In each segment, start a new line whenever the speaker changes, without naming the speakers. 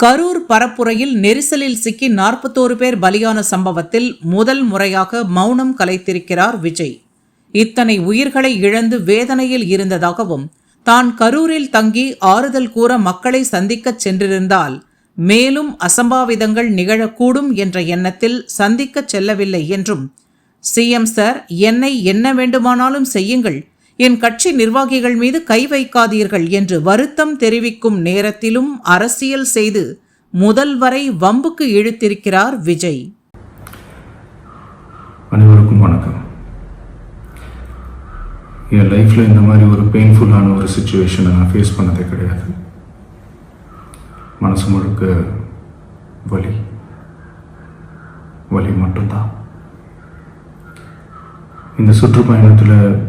கரூர் பரப்புரையில் நெரிசலில் சிக்கி நாற்பத்தோரு பேர் பலியான சம்பவத்தில் முதல் முறையாக மௌனம் கலைத்திருக்கிறார் விஜய். இத்தனை உயிர்களை இழந்து வேதனையில் இருந்ததாகவும் தான் கரூரில் தங்கி ஆறுதல் கூற மக்களை சந்திக்கச் சென்றிருந்தால் மேலும் அசம்பாவிதங்கள் நிகழக்கூடும் என்ற எண்ணத்தில் சந்திக்கச் செல்லவில்லை என்றும் சிஎம் சார் என்னை என்ன வேண்டுமானாலும் செய்யுங்கள் என் கட்சி நிர்வாகிகள் மீது கை வைக்காதீர்கள் என்று வருத்தம் தெரிவிக்கும் நேரத்திலும் அரசியல் செய்து முதல்வரை வம்புக்கு இழுத்திருக்கிறார் விஜய்.
அனைவருக்கும் வணக்கம். என் லைஃப்பில் இந்த மாதிரி ஒரு பெயின்ஃபுல்லான ஒரு சுச்சுவேஷனை நான் ஃபேஸ் பண்ணதே கிடையாது. மனசு முழுக்க வலி. வலி மட்டும்தான். இந்த சுற்றுப்பயணத்தில்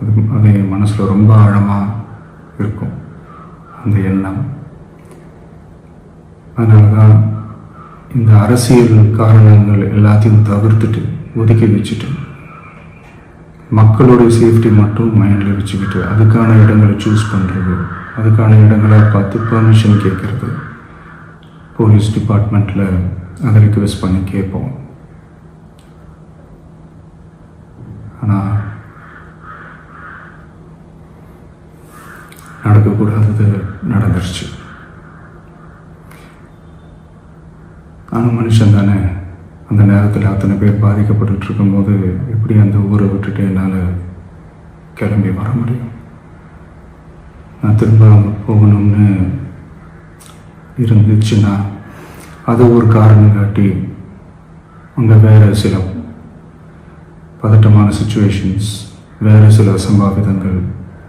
அது அது மனசில் ரொம்ப ஆழமாக இருக்கும் அந்த எண்ணம். அதனால தான் இந்த அரசியல் காரணங்கள் எல்லாத்தையும் தவிர்த்துட்டு ஒதுக்கி வச்சுட்டு மக்களோட சேஃப்டி மட்டும் மைண்டில் வச்சுக்கிட்டு அதுக்கான இடங்களை சூஸ் பண்ணுறது அதுக்கான இடங்களை பார்த்து பர்மிஷன் கேட்குறது போலீஸ் டிபார்ட்மெண்ட்டில் அதை ரிக்வெஸ்ட் பண்ணி கேட்போம். ஆனால் நடக்கக்கூடாதது நடந்துருச்சு ஆனால் மனுஷன் தானே அந்த நேரத்தில் அத்தனை பேர் பாதிக்கப்பட்டுட்டு இருக்கும்போது எப்படி அந்த ஊரை விட்டுட்டு என்னால் கிளம்பி வர முடியும் நான் திரும்ப அங்கே போகணும்னு இருந்துச்சுன்னா அது ஒரு காரணம் காட்டி அங்கே வேறு சில பதட்டமான சுச்சுவேஷன்ஸ் வேறு சில சம்பாவிதங்கள்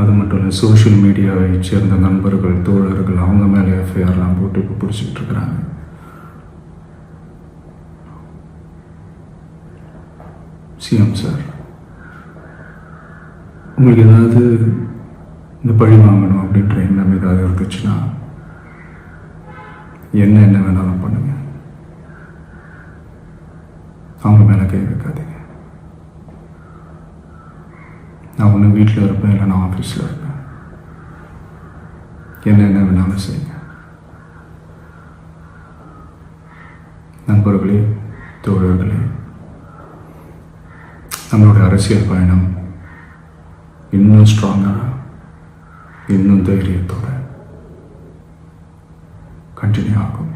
அது மட்டும் இல்லை சோஷியல் மீடியாவை சேர்ந்த நண்பர்கள் தோழர்கள் அவங்க மேலே எஃப்ஐஆர்லாம் போட்டு இப்போ பிடிச்சிக்கிட்டு இருக்கிறாங்க சிஎம் சார் உங்களுக்கு ஏதாவது இந்த பழி வாங்கணும் அப்படின்ற எண்ணம் ஏதாவது இருந்துச்சுன்னா என்ன என்ன வேணாலும் பண்ணுங்க. அவங்க மேலே கை வைக்காதீங்க. ஒன்று வீட்டில் இருப்பேன் இல்லை நான் ஆஃபீஸில் இருப்பேன். என்ன என்ன வேணாலும் செய்யுங்க. நண்பர்களே தோழர்களே நம்மளுடைய அரசியல் பயணம் இன்னும் ஸ்ட்ராங்காக இன்னும் தைரியத்தோடு கண்டினியூ ஆகும்.